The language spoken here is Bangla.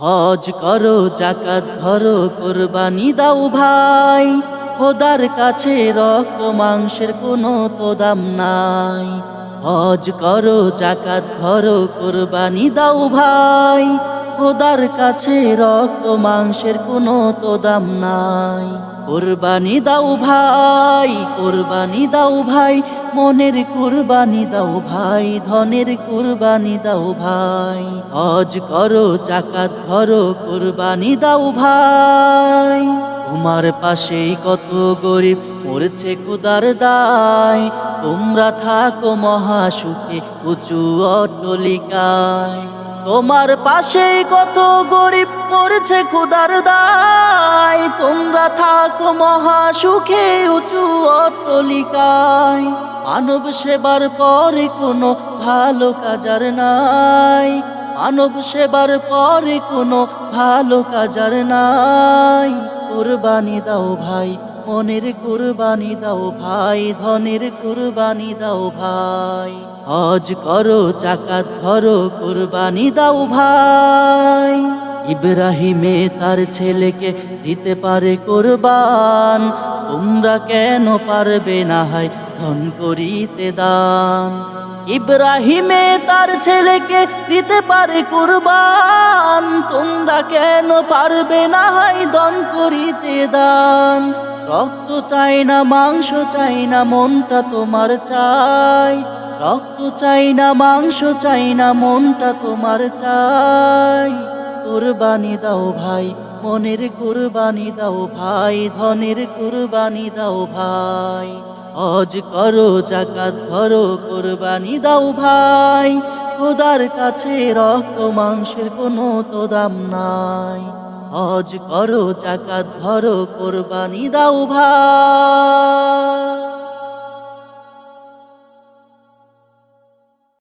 হজ করো জাকাত ধরো কোরবানি দাও ভাই। খোদার কাছে রক্ত, মাংসের কোনো তো দাম নাই। হজ করো জাকাত ধরো কোরবানি দাও ভাই। খোদার কাছে রক্ত মাংসের কোনো তো দাম নাই। কোরবানি দাও ভাই, কোরবানি দাও ভাই, মনের কুরবানি দাও ভাই, ধনের কুরবানি দাও ভাই। হজ করো চাকাত ধরো কুরবানি দাও ভাই। তোমার পাশেই কত গরিব, মরছে খুদার দায়। তোমরা থাকো মহাসুখে উঁচু অট্টলিকায়। তোমার পাশেই কত গরিব মরছে খুদার দায়। তোমরা থাকো মহাসুখে উঁচু অট্টলিকায়। মানব সেবার পরে কোনো ভালো কাজার নাই। মানব সেবার পরে কোনো ভালো কাজার নাই। কোরবানি দাও ভাই মনের কুরবানি দাও ভাই, ধনের কুরবানি দাও ভাই। হজ করো চাকাত ধরো কুরবানি দাও ভাই। ইব্রাহিমে তার ছেলেকে দিতে পারে কোরবান, তোমরা কেন পারবে না হয় ধন করিতে দান? ইব্রাহিমে তার ছেলেকে দিতে পারে কুরবান, তোমরা কেন পারবে না হয় দন করিতে দান? রক্ত চাই না, মাংস চাই না, মনটা তোমার চাই। রক্ত চাই না, মাংস চাই না, মনটা তোমার চাই। কুরবানি দাও ভাই, মনের কুরবানি দাও ভাই, ধনের কুরবানি দাও ভাই। হজ করো, জাকাত ধরো কুরবানি দাও ভাই। খোদার কাছে রক্ত, মাংসের কোনো তো দাম নাই। হজ করো জাকাত ধরো কোরবানি দাও ভাই।